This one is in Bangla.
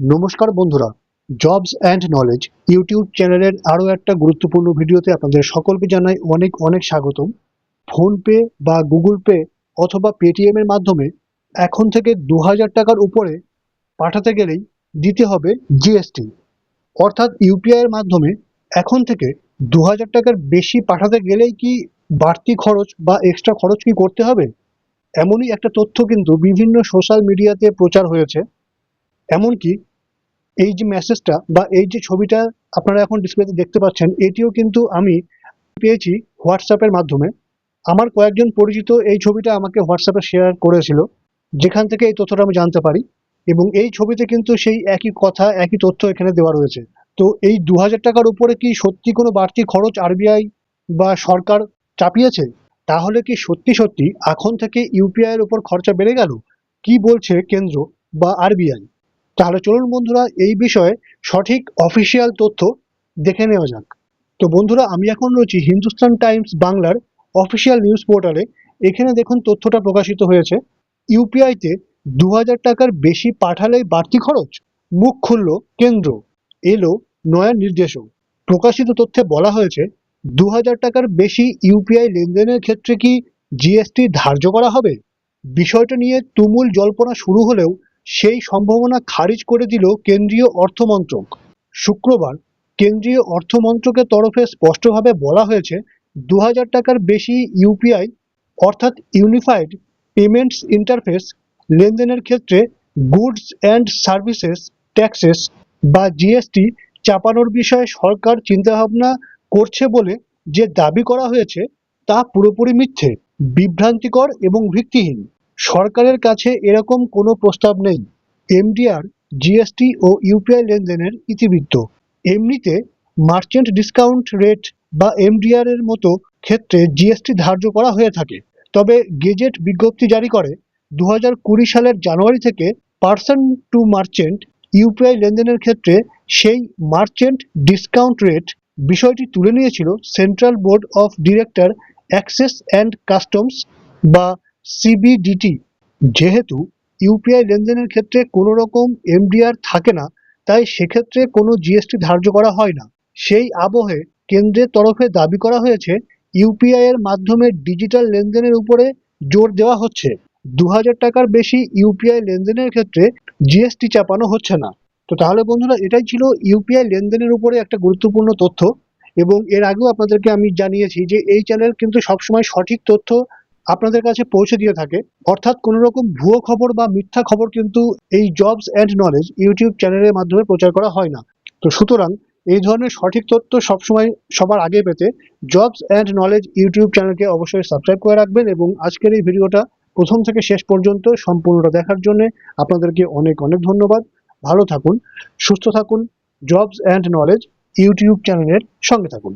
নমস্কার বন্ধুরা জবস অ্যান্ড নলেজ ইউটিউব চ্যানেলের আরও একটা গুরুত্বপূর্ণ ভিডিওতে আপনাদের সকলকে জানাই অনেক অনেক স্বাগতম। ফোনপে বা গুগল পে অথবা পেটিএম এর মাধ্যমে এখন থেকে দু হাজার টাকার উপরে পাঠাতে গেলেই দিতে হবে জিএসটি অর্থাৎ ইউপিআইয়ের মাধ্যমে এখন থেকে দু হাজার টাকার বেশি পাঠাতে গেলেই কি বাড়তি খরচ বা এক্সট্রা খরচ কি করতে হবে? এমনই একটা তথ্য কিন্তু বিভিন্ন সোশ্যাল মিডিয়াতে প্রচার হয়েছে। এমনকি এই যে মেসেজটা বা এই যে ছবিটা আপনারা এখন ডিসপ্লেতে দেখতে পাচ্ছেন, এটিও কিন্তু আমি পেয়েছি হোয়াটসঅ্যাপের মাধ্যমে। আমার কয়েকজন পরিচিত এই ছবিটা আমাকে হোয়াটসঅ্যাপে শেয়ার করেছিল, যেখান থেকে এই তথ্যটা আমি জানতে পারি এবং এই ছবিতে কিন্তু সেই একই কথা, একই তথ্য এখানে দেওয়া রয়েছে। তো এই দু হাজার টাকার উপরে কি সত্যি কোনো বাড়তি খরচ আরবিআই বা সরকার চাপিয়েছে? তাহলে কি সত্যি সত্যি এখন থেকে ইউপিআই এর উপর খরচা বেড়ে গেল? কি বলছে কেন্দ্র বা আরবিআই? তাহলে চলুন বন্ধুরা, এই বিষয়ে সঠিক অফিসিয়াল তথ্য দেখে নেওয়া যাক। তো বন্ধুরা, আমি এখন রয়েছি হিন্দুস্তান টাইমস বাংলার অফিসিয়াল নিউজ পোর্টালে এখানে দেখুন, তথ্যটা প্রকাশিত হয়েছে। ইউপিআইতে দু হাজার টাকার বেশি পাঠালেই বাড়তি খরচ? মুখ খুলল কেন্দ্র। এলো নয়া নির্দেশও প্রকাশিত তথ্যে বলা হয়েছে দু হাজার টাকার বেশি ইউপিআই লেনদেনের ক্ষেত্রে কি জিএসটি ধার্য করা হবে? বিষয়টা নিয়ে তুমুল জল্পনা শুরু হলেও সেই সম্ভাবনা খারিজ করে দিল কেন্দ্রীয় অর্থমন্ত্রক। শুক্রবার কেন্দ্রীয় অর্থমন্ত্রকের তরফে স্পষ্টভাবে বলা হয়েছে দু হাজার টাকার বেশি ইউপিআই অর্থাৎ ইউনিফাইড পেমেন্টস ইন্টারফেস লেনদেনের ক্ষেত্রে গুডস অ্যান্ড সার্ভিসেস ট্যাক্সেস বা জিএসটি চাপানোর বিষয়ে সরকার চিন্তাভাবনা করছে বলে যে দাবি করা হয়েছে তা পুরোপুরি মিথ্যে, বিভ্রান্তিকর এবং ভিত্তিহীন। সরকারের কাছে এরকম কোনো প্রস্তাব নেই। এমডিআর, জিএসটি ও ইউপিআই লেনদেনের ইতিবৃত্ত। এমনিতে মার্চেন্ট ডিসকাউন্ট রেট বা এমডিআর এর মতো ক্ষেত্রে জিএসটি ধার্য করা হয়ে থাকে। তবে গেজেট বিজ্ঞপ্তি জারি করে দু সালের জানুয়ারি থেকে পার্সন টু মার্চেন্ট ইউপিআই লেনদেনের ক্ষেত্রে সেই মার্চেন্ট ডিসকাউন্ট রেট বিষয়টি তুলে নিয়েছিল central board of direct taxes and customs বা সিবিডিটি যেহেতু ইউপিআই লেনদেনের ক্ষেত্রে কোনো রকম এমডিআর থাকে না, তাই সেক্ষেত্রে কোনো জিএসটি ধার্য করা হয় না। সেই আবহে কেন্দ্রের তরফে দাবি করা হয়েছে ইউপিআই এর মাধ্যমে ডিজিটাল লেনদেনের উপরে জোর দেওয়া হচ্ছে। দু হাজার টাকার বেশি ইউপিআই লেনদেনের ক্ষেত্রে জিএসটি চাপানো হচ্ছে না। তো তাহলে বন্ধুরা, এটাই ছিল ইউপিআই লেনদেনের উপরে একটা গুরুত্বপূর্ণ তথ্য। এবং এর আগেও আপনাদেরকে আমি জানিয়েছি যে এই চ্যানেল কিন্তু সবসময় সঠিক তথ্য আপনাদের কাছে পৌঁছে দিয়ে থাকে। অর্থাৎ কোনো রকম ভুয়ো খবর বা মিথ্যা খবর কিন্তু এই জবস অ্যান্ড নলেজ ইউটিউব চ্যানেলের মাধ্যমে প্রচার করা হয় না। তো সুতরাং এই ধরনের সঠিক তথ্য সবসময় সবার আগে পেতে জবস অ্যান্ড নলেজ ইউটিউব চ্যানেলকে অবশ্যই সাবস্ক্রাইব করে রাখবেন এবং আজকের এই ভিডিওটা প্রথম থেকে শেষ পর্যন্ত সম্পূর্ণটা দেখার জন্য আপনাদেরকে অনেক অনেক ধন্যবাদ। ভালো থাকুন, সুস্থ থাকুন জবস অ্যান্ড নলেজ ইউটিউব চ্যানেলের সঙ্গে থাকুন।